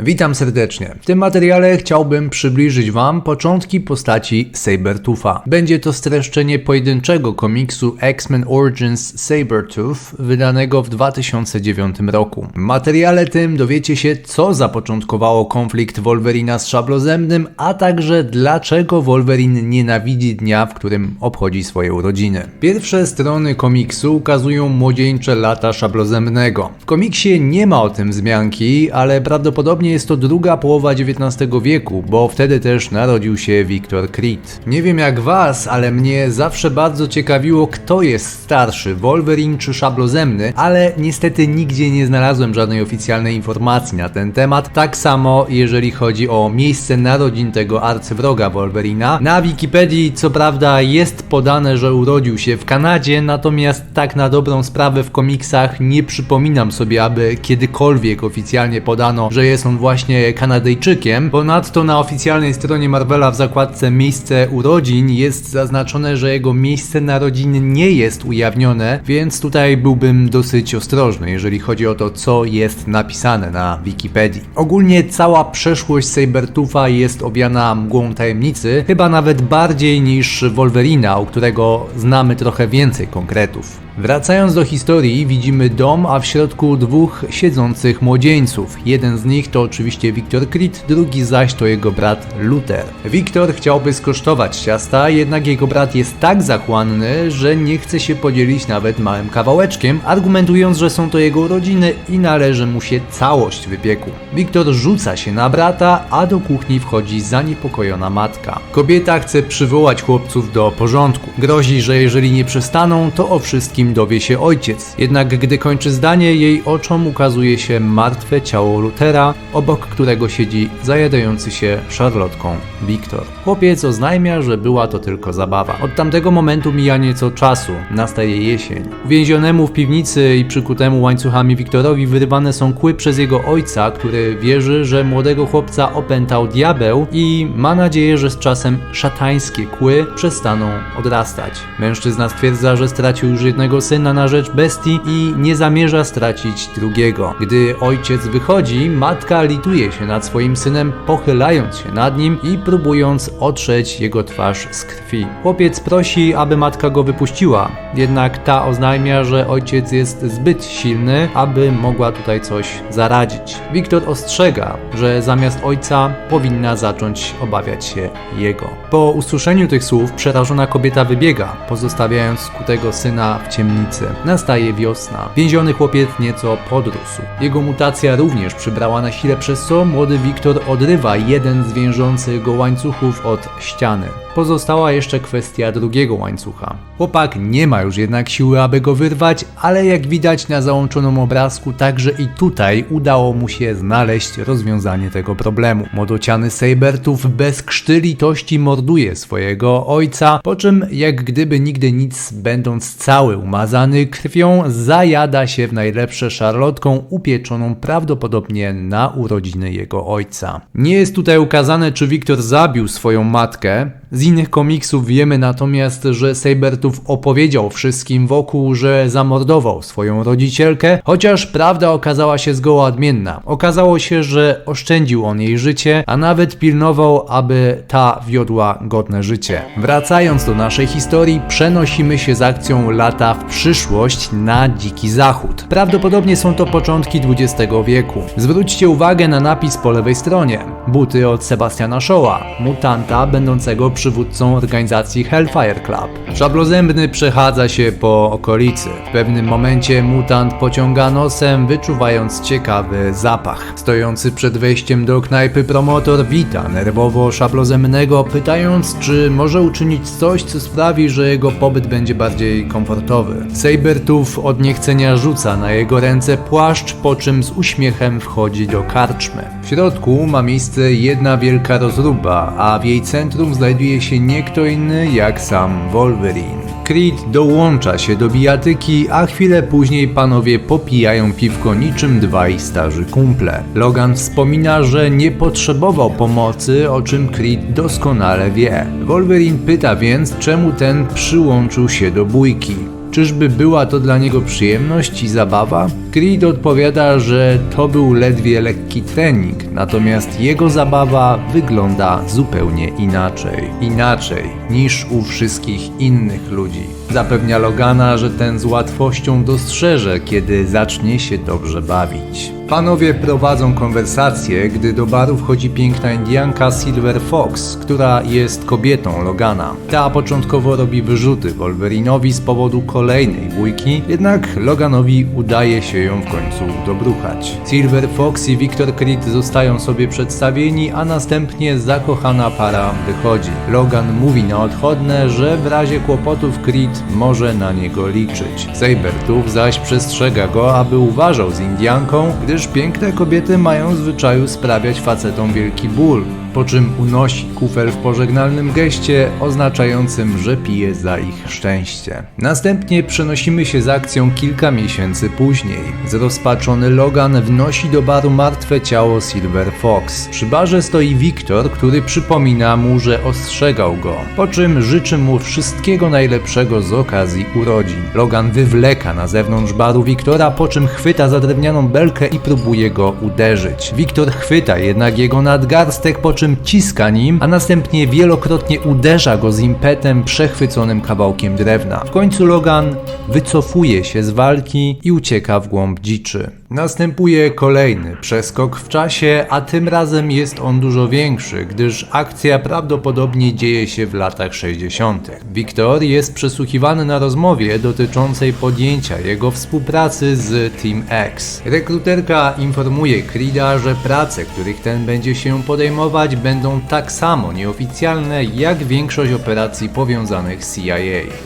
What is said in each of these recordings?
Witam serdecznie. W tym materiale chciałbym przybliżyć Wam początki postaci Sabertooth'a. Będzie to streszczenie pojedynczego komiksu X-Men Origins Sabertooth, wydanego w 2009 roku. W materiale tym dowiecie się, co zapoczątkowało konflikt Wolverina z Szablozemnym, a także dlaczego Wolverine nienawidzi dnia, w którym obchodzi swoje urodziny. Pierwsze strony komiksu ukazują młodzieńcze lata Szablozemnego. W komiksie nie ma o tym wzmianki, ale prawdopodobnie jest to druga połowa XIX wieku, bo wtedy też narodził się Victor Creed. Nie wiem jak was, ale mnie zawsze bardzo ciekawiło, kto jest starszy, Wolverine czy Szablozemny, ale niestety nigdzie nie znalazłem żadnej oficjalnej informacji na ten temat. Tak samo jeżeli chodzi o miejsce narodzin tego arcywroga Wolverina. Na Wikipedii co prawda jest podane, że urodził się w Kanadzie, natomiast tak na dobrą sprawę w komiksach nie przypominam sobie, aby kiedykolwiek oficjalnie podano, że jest on właśnie Kanadyjczykiem. Ponadto na oficjalnej stronie Marvela w zakładce miejsce urodzin jest zaznaczone, że jego miejsce narodzin nie jest ujawnione, więc tutaj byłbym dosyć ostrożny, jeżeli chodzi o to, co jest napisane na Wikipedii. Ogólnie cała przeszłość Sabertooth'a jest owiana mgłą tajemnicy, chyba nawet bardziej niż Wolverina, u którego znamy trochę więcej konkretów. Wracając do historii, widzimy dom, a w środku dwóch siedzących młodzieńców. Jeden z nich to oczywiście Victor Creed, drugi zaś to jego brat Luther. Victor chciałby skosztować ciasta, jednak jego brat jest tak zachłanny, że nie chce się podzielić nawet małym kawałeczkiem, argumentując, że są to jego urodziny i należy mu się całość wypieku. Victor rzuca się na brata, a do kuchni wchodzi zaniepokojona matka. Kobieta chce przywołać chłopców do porządku. Grozi, że jeżeli nie przestaną, to o wszystkim dowie się ojciec. Jednak gdy kończy zdanie, jej oczom ukazuje się martwe ciało Lutera, obok którego siedzi zajadający się szarlotką Wiktor. Chłopiec oznajmia, że była to tylko zabawa. Od tamtego momentu mija nieco czasu, nastaje jesień. Uwięzionemu w piwnicy i przykutemu łańcuchami Wiktorowi wyrywane są kły przez jego ojca, który wierzy, że młodego chłopca opętał diabeł i ma nadzieję, że z czasem szatańskie kły przestaną odrastać. Mężczyzna stwierdza, że stracił już jednego syna na rzecz bestii i nie zamierza stracić drugiego. Gdy ojciec wychodzi, matka lituje się nad swoim synem, pochylając się nad nim i próbując otrzeć jego twarz z krwi. Chłopiec prosi, aby matka go wypuściła, jednak ta oznajmia, że ojciec jest zbyt silny, aby mogła tutaj coś zaradzić. Wiktor ostrzega, że zamiast ojca powinna zacząć obawiać się jego. Po usłyszeniu tych słów przerażona kobieta wybiega, pozostawiając skutego syna w ciemnicy. Nastaje wiosna. Więziony chłopiec nieco podrósł. Jego mutacja również przybrała na sile, przez co młody Wiktor odrywa jeden z wiążących go łańcuchów od ściany. Pozostała jeszcze kwestia drugiego łańcucha. Chłopak nie ma już jednak siły, aby go wyrwać, ale jak widać na załączonym obrazku, także i tutaj udało mu się znaleźć rozwiązanie tego problemu. Młodociany Sabertooth bez krzty litości morduje swojego ojca, po czym jak gdyby nigdy nic, będąc cały umazany krwią, zajada się w najlepsze szarlotką upieczoną prawdopodobnie na urodziny jego ojca. Nie jest tutaj ukazane, czy Wiktor zabił swoją matkę. Z innych komiksów wiemy natomiast, że Sabertooth opowiedział wszystkim wokół, że zamordował swoją rodzicielkę, chociaż prawda okazała się zgoła odmienna. Okazało się, że oszczędził on jej życie, a nawet pilnował, aby ta wiodła godne życie. Wracając do naszej historii, przenosimy się z akcją lata w przyszłość na Dziki Zachód. Prawdopodobnie są to początki XX wieku. Zwróćcie uwagę na napis po lewej stronie. Buty od Sebastiana Shawa, mutanta będącego przywódcą organizacji Hellfire Club. Szablozębny przechadza się po okolicy. W pewnym momencie mutant pociąga nosem, wyczuwając ciekawy zapach. Stojący przed wejściem do knajpy promotor wita nerwowo szablozemnego, pytając, czy może uczynić coś, co sprawi, że jego pobyt będzie bardziej komfortowy. Sabertooth od niechcenia rzuca na jego ręce płaszcz, po czym z uśmiechem wchodzi do karczmy. W środku ma miejsce jedna wielka rozruba, a w jej centrum znajduje się nie kto inny jak sam Wolverine. Creed dołącza się do bijatyki, a chwilę później panowie popijają piwko niczym dwaj starzy kumple. Logan wspomina, że nie potrzebował pomocy, o czym Creed doskonale wie. Wolverine pyta więc, czemu ten przyłączył się do bójki. Czyżby była to dla niego przyjemność i zabawa? Creed odpowiada, że to był ledwie lekki trening, natomiast jego zabawa wygląda zupełnie inaczej. Inaczej niż u wszystkich innych ludzi. Zapewnia Logana, że ten z łatwością dostrzeże, kiedy zacznie się dobrze bawić. Panowie prowadzą konwersację, gdy do baru wchodzi piękna Indianka Silver Fox, która jest kobietą Logana. Ta początkowo robi wyrzuty Wolverinowi z powodu kolejnej bójki, jednak Loganowi udaje się ją w końcu dobruchać. Silver Fox i Victor Creed zostają sobie przedstawieni, a następnie zakochana para wychodzi. Logan mówi na odchodne, że w razie kłopotów Creed może na niego liczyć. Sabertooth zaś przestrzega go, aby uważał z Indianką, gdyż piękne kobiety mają w zwyczaju sprawiać facetom wielki ból, po czym unosi kufel w pożegnalnym geście oznaczającym, że pije za ich szczęście. Następnie przenosimy się z akcją kilka miesięcy później. Zrozpaczony Logan wnosi do baru martwe ciało Silver Fox. Przy barze stoi Wiktor, który przypomina mu, że ostrzegał go, po czym życzy mu wszystkiego najlepszego z okazji urodzin. Logan wywleka na zewnątrz baru Wiktora, po czym chwyta za drewnianą belkę i próbuje go uderzyć. Wiktor chwyta jednak jego nadgarstek, po czym ciska nim, a następnie wielokrotnie uderza go z impetem przechwyconym kawałkiem drewna. W końcu Logan wycofuje się z walki i ucieka w głąb dziczy. Następuje kolejny przeskok w czasie, a tym razem jest on dużo większy, gdyż akcja prawdopodobnie dzieje się w latach 60. Wiktor jest przesłuchiwany na rozmowie dotyczącej podjęcia jego współpracy z Team X. Rekruterka informuje Creeda, że prace, których ten będzie się podejmować, będą tak samo nieoficjalne jak większość operacji powiązanych z CIA.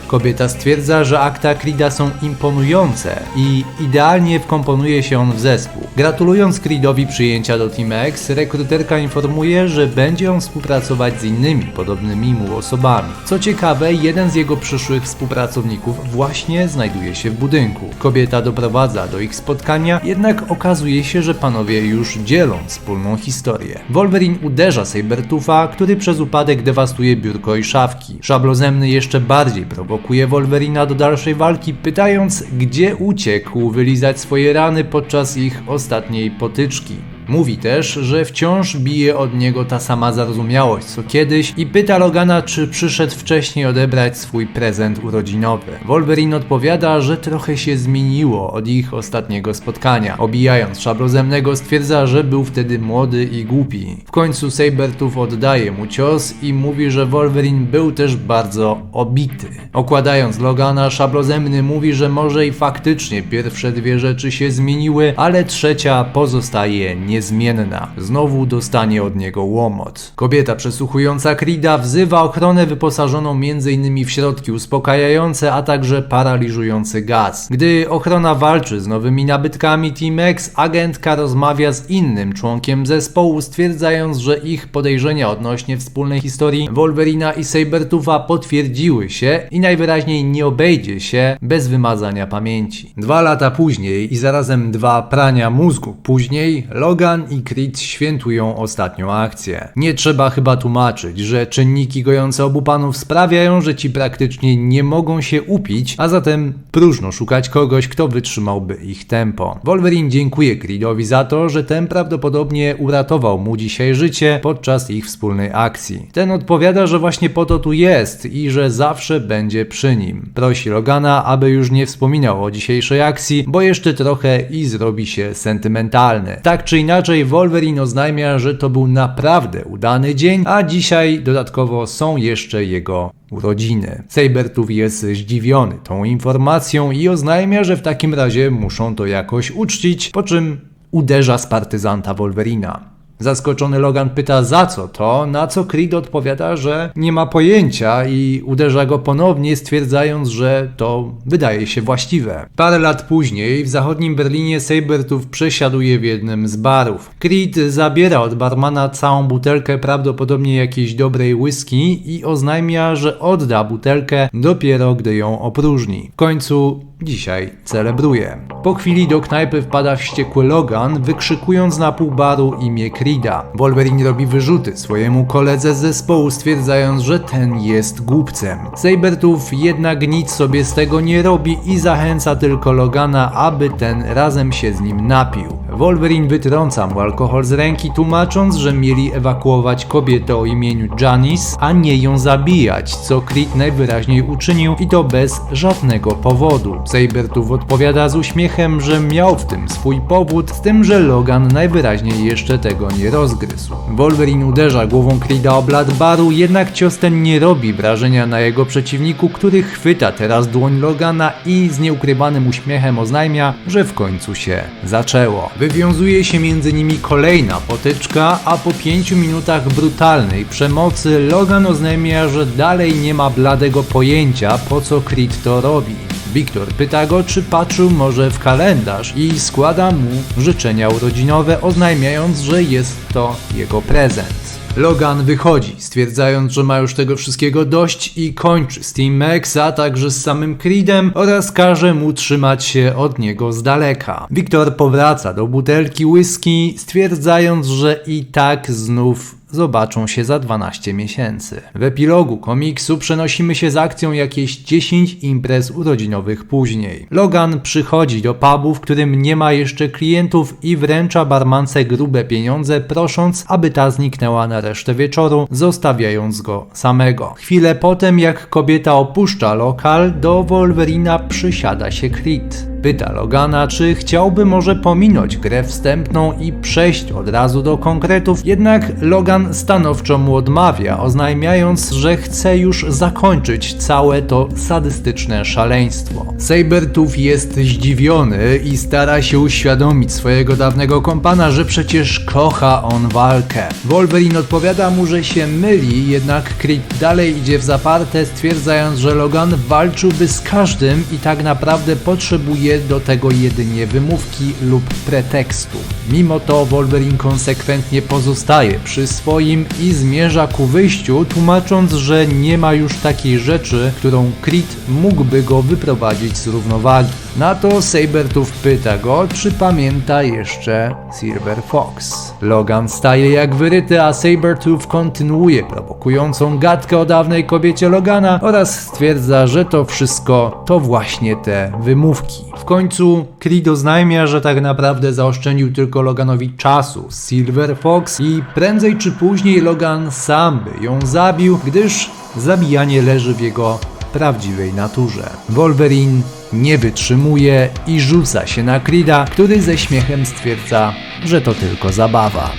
Kobieta stwierdza, że akta Creeda są imponujące i idealnie wkomponuje się on w zespół. Gratulując Creedowi przyjęcia do Team X, rekruterka informuje, że będzie on współpracować z innymi podobnymi mu osobami. Co ciekawe, jeden z jego przyszłych współpracowników właśnie znajduje się w budynku. Kobieta doprowadza do ich spotkania, jednak okazuje się, że panowie już dzielą wspólną historię. Wolverine uderza Sabertoofa, który przez upadek dewastuje biurko i szafki. Szablozemny jeszcze bardziej prowokuje Wolverina do dalszej walki, pytając, gdzie uciekł wylizać swoje rany podczas ich ostatniej potyczki. Mówi też, że wciąż bije od niego ta sama zarozumiałość co kiedyś i pyta Logana, czy przyszedł wcześniej odebrać swój prezent urodzinowy. Wolverine odpowiada, że trochę się zmieniło od ich ostatniego spotkania. Obijając szablozemnego stwierdza, że był wtedy młody i głupi. W końcu Sabertooth oddaje mu cios i mówi, że Wolverine był też bardzo obity. Okładając Logana, szablozemny mówi, że może i faktycznie pierwsze dwie rzeczy się zmieniły, ale trzecia pozostaje niezmienna. Znowu dostanie od niego łomot. Kobieta przesłuchująca Creeda wzywa ochronę wyposażoną m.in. w środki uspokajające, a także paraliżujący gaz. Gdy ochrona walczy z nowymi nabytkami Team X, agentka rozmawia z innym członkiem zespołu, stwierdzając, że ich podejrzenia odnośnie wspólnej historii Wolverina i Sabertoofa potwierdziły się i najwyraźniej nie obejdzie się bez wymazania pamięci. Dwa lata później i zarazem dwa prania mózgu później, Logan i Creed świętują ostatnią akcję. Nie trzeba chyba tłumaczyć, że czynniki gojące obu panów sprawiają, że ci praktycznie nie mogą się upić, a zatem próżno szukać kogoś, kto wytrzymałby ich tempo. Wolverine dziękuje Creedowi za to, że ten prawdopodobnie uratował mu dzisiaj życie podczas ich wspólnej akcji. Ten odpowiada, że właśnie po to tu jest i że zawsze będzie przy nim. Prosi Logana, aby już nie wspominał o dzisiejszej akcji, bo jeszcze trochę i zrobi się sentymentalny. Tak czy inaczej, Wolverine oznajmia, że to był naprawdę udany dzień, a dzisiaj dodatkowo są jeszcze jego urodziny. Sabertooth jest zdziwiony tą informacją i oznajmia, że w takim razie muszą to jakoś uczcić, po czym uderza z partyzanta Wolverina. Zaskoczony Logan pyta za co to, na co Creed odpowiada, że nie ma pojęcia i uderza go ponownie, stwierdzając, że to wydaje się właściwe. Parę lat później w zachodnim Berlinie Sabertooth przesiaduje w jednym z barów. Creed zabiera od barmana całą butelkę prawdopodobnie jakiejś dobrej whisky i oznajmia, że odda butelkę dopiero gdy ją opróżni. W końcu dzisiaj celebruje. Po chwili do knajpy wpada wściekły Logan, wykrzykując na pół baru imię Creeda. Wolverine robi wyrzuty swojemu koledze z zespołu, stwierdzając, że ten jest głupcem. Sabertooth jednak nic sobie z tego nie robi i zachęca tylko Logana, aby ten razem się z nim napił. Wolverine wytrąca mu alkohol z ręki, tłumacząc, że mieli ewakuować kobietę o imieniu Janice, a nie ją zabijać, co Creed najwyraźniej uczynił i to bez żadnego powodu. Sabertooth odpowiada z uśmiechem, że miał w tym swój powód, z tym, że Logan najwyraźniej jeszcze tego nie rozgryzł. Wolverine uderza głową Creeda o blat baru, jednak cios ten nie robi wrażenia na jego przeciwniku, który chwyta teraz dłoń Logana i z nieukrywanym uśmiechem oznajmia, że w końcu się zaczęło. Wywiązuje się między nimi kolejna potyczka, a po pięciu minutach brutalnej przemocy Logan oznajmia, że dalej nie ma bladego pojęcia po co Creed to robi. Wiktor pyta go, czy patrzył może w kalendarz i składa mu życzenia urodzinowe, oznajmiając, że jest to jego prezent. Logan wychodzi, stwierdzając, że ma już tego wszystkiego dość i kończy z Team Max, a także z samym Creedem oraz każe mu trzymać się od niego z daleka. Wiktor powraca do butelki whisky, stwierdzając, że i tak znów zobaczą się za 12 miesięcy. W epilogu komiksu przenosimy się z akcją jakieś 10 imprez urodzinowych później. Logan przychodzi do pubu, w którym nie ma jeszcze klientów i wręcza barmance grube pieniądze, prosząc, aby ta zniknęła na resztę wieczoru, zostawiając go samego. Chwilę potem, jak kobieta opuszcza lokal, do Wolverina przysiada się Creed. Pyta Logana, czy chciałby może pominąć grę wstępną i przejść od razu do konkretów, jednak Logan stanowczo mu odmawia, oznajmiając, że chce już zakończyć całe to sadystyczne szaleństwo. Sabertooth jest zdziwiony i stara się uświadomić swojego dawnego kompana, że przecież kocha on walkę. Wolverine odpowiada mu, że się myli, jednak Creed dalej idzie w zaparte, stwierdzając, że Logan walczyłby z każdym i tak naprawdę potrzebuje do tego jedynie wymówki lub pretekstu. Mimo to Wolverine konsekwentnie pozostaje przy swoim i zmierza ku wyjściu, tłumacząc, że nie ma już takiej rzeczy, którą Creed mógłby go wyprowadzić z równowagi. Na to Sabertooth pyta go, czy pamięta jeszcze Silver Fox. Logan staje jak wyryty, a Sabertooth kontynuuje prowokującą gadkę o dawnej kobiecie Logana oraz stwierdza, że to wszystko to właśnie te wymówki. W końcu Creed oznajmia, że tak naprawdę zaoszczędził tylko Loganowi czasu Silver Fox i prędzej czy później Logan sam by ją zabił, gdyż zabijanie leży w jego prawdziwej naturze. Wolverine nie wytrzymuje i rzuca się na Creeda, który ze śmiechem stwierdza, że to tylko zabawa.